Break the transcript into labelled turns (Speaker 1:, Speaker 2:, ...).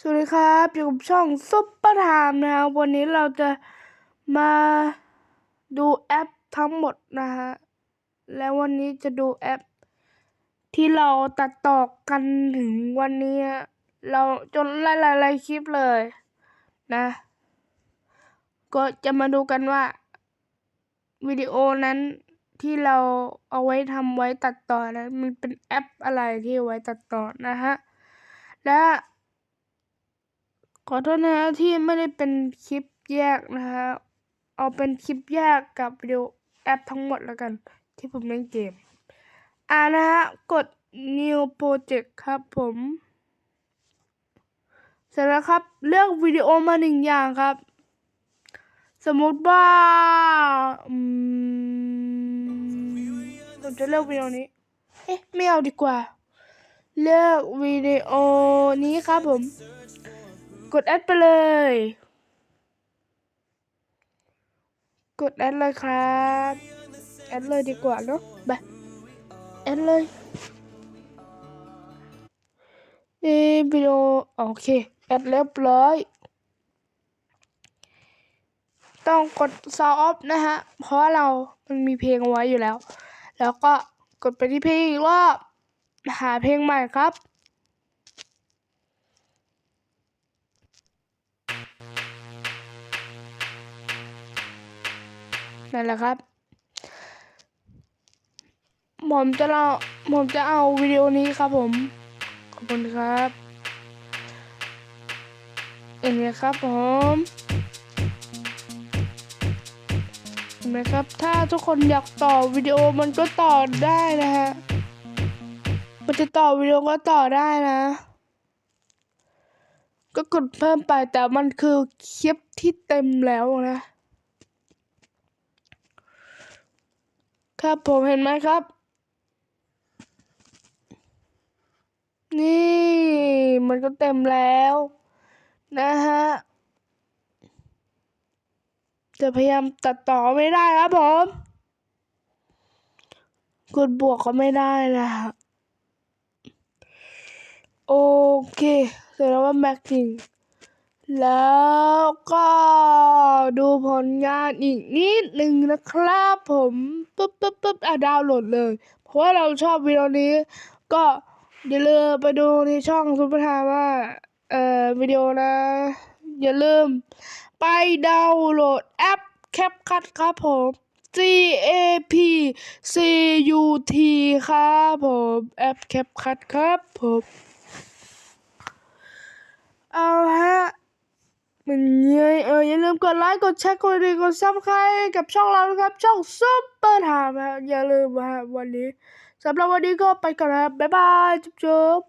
Speaker 1: สวัสดีครับอยู่กับช่องซุปเปอร์ไทม์นะครับ วันนี้เราจะมาดูแอปทั้งหมดนะฮะ และวันนี้จะดูแอป ที่เราตัดต่อกันถึงวันนี้ เราจนหลายๆคลิปเลยนะ ก็จะมาดูกันว่า วิดีโอนั้นที่เราเอาไว้ทำไว้ตัดต่อนั้นมันเป็นแอปอะไรที่ไว้ตัดต่อนะฮะ และ ขอโทษนะฮะที่ไม่ได้เป็นคลิปแยกนะฮะ เอาเป็นคลิปแยกกับวิดีโอแอปทั้งหมดแล้วกัน ที่ผมเล่นเกม อ่านะฮะ กด new project ครับผม เสร็จแล้วครับ เลือกวิดีโอมาหนึ่งอย่างครับ สมมติว่าอืมผมจะเลือกวิดีโอนี้ เอ๊ะ ไม่เอาดีกว่า เลือกวิดีโอนี้ครับผม กดแอดไปเลย กดแอดเลยครับ แอดเลยดีกว่าเนาะไปแอดเลยนี่วิดีโอโอเค แอดเรียบร้อย ต้องกด sound off นะฮะ เพราะเรา มันมีเพลงไว้อยู่แล้ว แล้วก็กดไปที่เพลงอีกรอบ หาเพลงใหม่ครับ นั่นแหละครับ ผมจะเราผมจะเอาวิดีโอนี้ครับผม ขอบคุณครับอย่างนี้ครับผมเห็นไหมครับ ถ้าทุกคนอยากต่อวิดีโอมันก็ต่อได้นะฮะ มันจะต่อวิดีโอก็ต่อได้นะ ก็กดเพิ่มไปแต่มันคือคลิปที่เต็มแล้วนะ ครับผมเห็นไหมครับ นี่มันก็เต็มแล้ว นะฮะ จะพยายามตัดต่อไม่ได้ครับผมกดบวกก็ไม่ได้นะฮะ โอเคเสร็จแล้วว่าแม็กซิง แล้วก็ดูผลงานอีกนิดหนึ่งนะครับผมปุ๊บปุ๊บปุ๊บอะดาวน์โหลดเลย เพราะว่าเราชอบวิดีโอนี้ ก็อย่าลืมไปดูในช่องซุปเปอร์ทม์ว่าเอ่อวิดีโอนะ อย่าลืม ไปดาวน์โหลดแอป CapCut ครับผม C A P C U T ครับผมแอป CapCut ครับผมเอา มันเยอะเอออย่าลืมกดไลค์กดแชร์กดดีกดซับใครกับช่องเรานะครับ ช่องซุปเปอร์ถาม์ฮะอย่าลืมฮะวันนี้สำหรับวันนี้ก็ไปก่อนนะบ๊ายบายจุ๊บ